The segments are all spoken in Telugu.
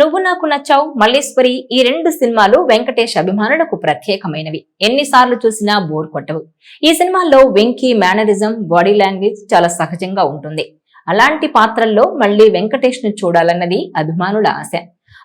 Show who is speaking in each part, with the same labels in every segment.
Speaker 1: నువ్వు నాకు నచ్చావు మల్లేశ్వరి ఈ రెండు సినిమాలు వెంకటేష్ అభిమానులకు ప్రత్యేకమైనవి. ఎన్నిసార్లు చూసినా బోర్ కొట్టవు. ఈ సినిమాల్లో వెంకీ మేనరిజం బాడీ లాంగ్వేజ్ చాలా సహజంగా ఉంటుంది. అలాంటి పాత్రల్లో మళ్ళీ వెంకటేష్ను చూడాలన్నది అభిమానుల ఆశ.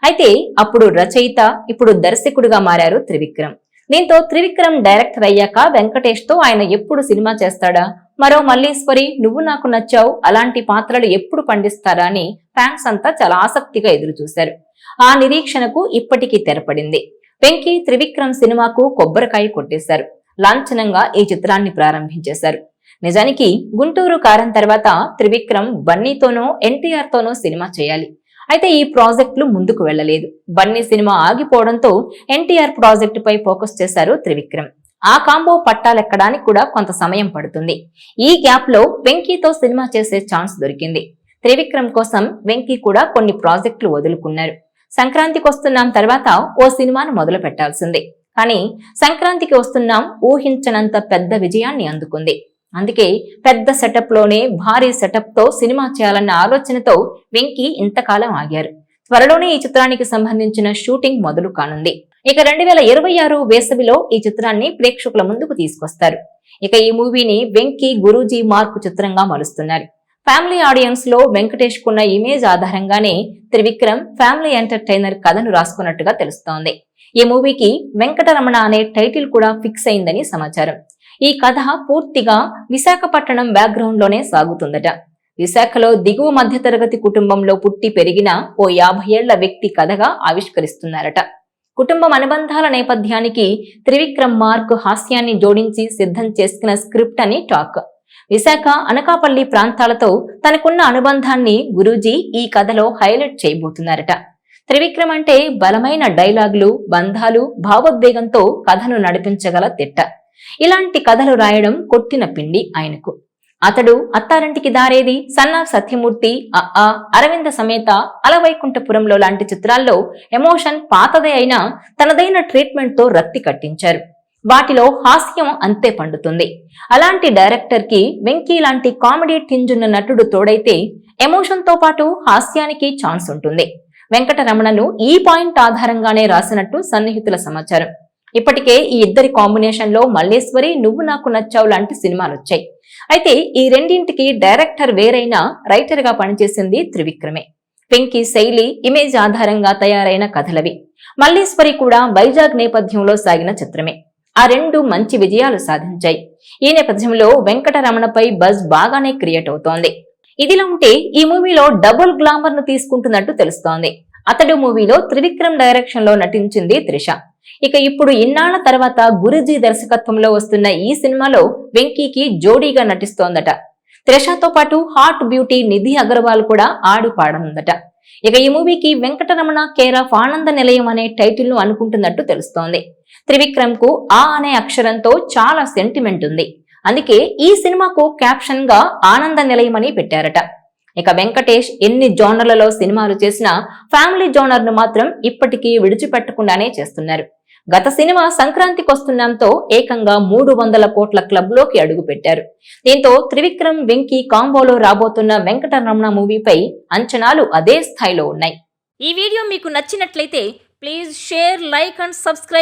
Speaker 1: అయితే అప్పుడు రచయిత ఇప్పుడు దర్శకుడిగా మారారు త్రివిక్రమ్. దీంతో త్రివిక్రమ్ డైరెక్టర్ అయ్యాక వెంకటేష్తో ఆయన ఎప్పుడు సినిమా చేస్తాడా? మరో మల్లీశ్వరి నువ్వు నాకు నచ్చావు అలాంటి పాత్రలు ఎప్పుడు పండిస్తారా అని ఫ్యాన్స్ అంతా చాలా ఆసక్తిగా ఎదురు చూశారు ఆ నిరీక్షణకు ఇప్పటికీ తెరపడింది. వెంకీ త్రివిక్రమ్ సినిమాకు కొబ్బరికాయ కొట్టేశారు. లాంఛనంగా ఈ చిత్రాన్ని ప్రారంభించేశారు. నిజానికి గుంటూరు కారం తర్వాత త్రివిక్రమ్ బన్నీతోనో ఎన్టీఆర్తోనో సినిమా చేయాలి. అయితే ఈ ప్రాజెక్టులు ముందుకు వెళ్ళలేదు బన్నీ సినిమా ఆగిపోవడంతో ఎన్టీఆర్ ప్రాజెక్టు పై ఫోకస్ చేశారు త్రివిక్రమ్. ఆ కాంబో పట్టాలెక్కడానికి కూడా కొంత సమయం పడుతుంది. ఈ గ్యాప్లో వెంకీతో సినిమా చేసే ఛాన్స్ దొరికింది. త్రివిక్రమ్ కోసం వెంకీ కూడా కొన్ని ప్రాజెక్టులు వదులుకున్నారు. సంక్రాంతికి వస్తున్నాం తర్వాత ఓ సినిమాను మొదలు పెట్టాల్సిందే. కానీ సంక్రాంతికి వస్తున్నాం ఊహించనంత పెద్ద విజయాన్ని అందుకుంది. అందుకే పెద్ద సెటప్లోనే భారీ సెటప్తో సినిమా చేయాలన్న ఆలోచనతో వెంకీ ఇంతకాలం ఆగారు. త్వరలోనే ఈ చిత్రానికి సంబంధించిన షూటింగ్ మొదలు కానుంది. ఇక రెండు వేల ఇరవై ఆరు వేసవిలో ఈ చిత్రాన్ని ప్రేక్షకుల ముందుకు తీసుకొస్తారు. ఇక ఈ మూవీని వెంకీ గురూజీ మార్కు చిత్రంగా మలుస్తున్నారు. ఫ్యామిలీ ఆడియన్స్లో వెంకటేష్ కున్న ఇమేజ్ ఆధారంగానే త్రివిక్రమ్ ఫ్యామిలీ ఎంటర్టైనర్ కథను రాసుకున్నట్టుగా తెలుస్తోంది. ఈ మూవీకి వెంకటరమణ అనే టైటిల్ కూడా ఫిక్స్ అయిందని సమాచారం. ఈ కథ పూర్తిగా విశాఖపట్నం బ్యాక్గ్రౌండ్లోనే సాగుతుందట. విశాఖలో దిగువ మధ్యతరగతి కుటుంబంలో పుట్టి పెరిగిన ఓ యాభై ఏళ్ళ వ్యక్తి కథగా ఆవిష్కరిస్తున్నారట. కుటుంబం అనుబంధాల నేపథ్యానికి త్రివిక్రమ్ మార్క్ హాస్యాన్ని జోడించి సిద్ధం చేసుకున్న స్క్రిప్ట్ అని టాక్. విశాఖ అనకాపల్లి ప్రాంతాలతో తనకున్న అనుబంధాన్ని గురూజీ ఈ కథలో హైలైట్ చేయబోతున్నారట. త్రివిక్రమ్ అంటే బలమైన డైలాగులు బంధాలు భావోద్వేగంతో కథను నడిపించగల తిట్ట. ఇలాంటి కథలు రాయడం కొట్టిన పిండి ఆయనకు. అతడు అత్తారింటికి దారేది సన్నా సత్యమూర్తి అ అరవింద సమేత అలవైకుంఠపురంలో లాంటి చిత్రాల్లో ఎమోషన్ పాతదే అయినా తనదైన ట్రీట్మెంట్తో రక్తి కట్టించారు. వాటిలో హాస్యం అంతే పండుతుంది. అలాంటి డైరెక్టర్కి వెంకీ లాంటి కామెడీ టింజున్న నటుడు తోడైతే ఎమోషన్తో పాటు హాస్యానికి ఛాన్స్ ఉంటుంది వెంకటరమణను ఈ పాయింట్ ఆధారంగానే రాసినట్టు సన్నిహితుల సమాచారం. ఇప్పటికే ఈ ఇద్దరి కాంబినేషన్లో మల్లేశ్వరి నువ్వు నాకు నచ్చావు లాంటి సినిమాలు వచ్చాయి. అయితే ఈ రెండింటికి డైరెక్టర్ వేరైనా రైటర్గా పనిచేసింది త్రివిక్రమే. వెంకీ శైలి ఇమేజ్ ఆధారంగా తయారైన కథలవి. మల్లేశ్వరి కూడా వైజాగ్ నేపథ్యంలో సాగిన చిత్రమే. ఆ రెండు మంచి విజయాలు సాధించాయి. ఈ నేపథ్యంలో వెంకటరమణపై బజ్ బాగానే క్రియేట్ అవుతోంది. ఇదిలా ఉంటే ఈ మూవీలో డబుల్ గ్లామర్ను తీసుకుంటున్నట్టు తెలుస్తోంది. అతడు మూవీలో త్రివిక్రమ్ డైరెక్షన్లో నటించింది త్రిష. ఇక ఇప్పుడు ఇన్నాళ్ళ తర్వాత గురుజీ దర్శకత్వంలో వస్తున్న ఈ సినిమాలో వెంకీకి జోడీగా నటిస్తోందట. త్రిషతో పాటు హాట్ బ్యూటీ నిధి అగర్వాల్ కూడా ఆడి పాడనుందట ఇక ఈ మూవీకి వెంకటరమణ కేర్ ఆఫ్ ఆనంద నిలయం అనే టైటిల్ను అనుకుంటున్నట్టు తెలుస్తోంది. త్రివిక్రమ్కు ఆ అనే అక్షరంతో చాలా సెంటిమెంట్ ఉంది. అందుకే ఈ సినిమాకు క్యాప్షన్గా ఆనంద నిలయం అని పెట్టారట. ఇక వెంకటేష్ ఎన్ని జోనర్లలో సినిమాలు చేసినా ఫ్యామిలీ జోనర్ను మాత్రం ఇప్పటికీ విడిచిపెట్టకుండానే చేస్తున్నారు. గత సినిమా సంక్రాంతికి వస్తున్నాంతో ఏకంగా మూడు వందల కోట్ల క్లబ్లోకి అడుగు పెట్టారు దీంతో త్రివిక్రమ్ వెంకీ కాంబోలో రాబోతున్న వెంకటరమణ మూవీపై అంచనాలు అదే స్థాయిలో ఉన్నాయి. ఈ వీడియో మీకు నచ్చినట్లయితే please share like and subscribe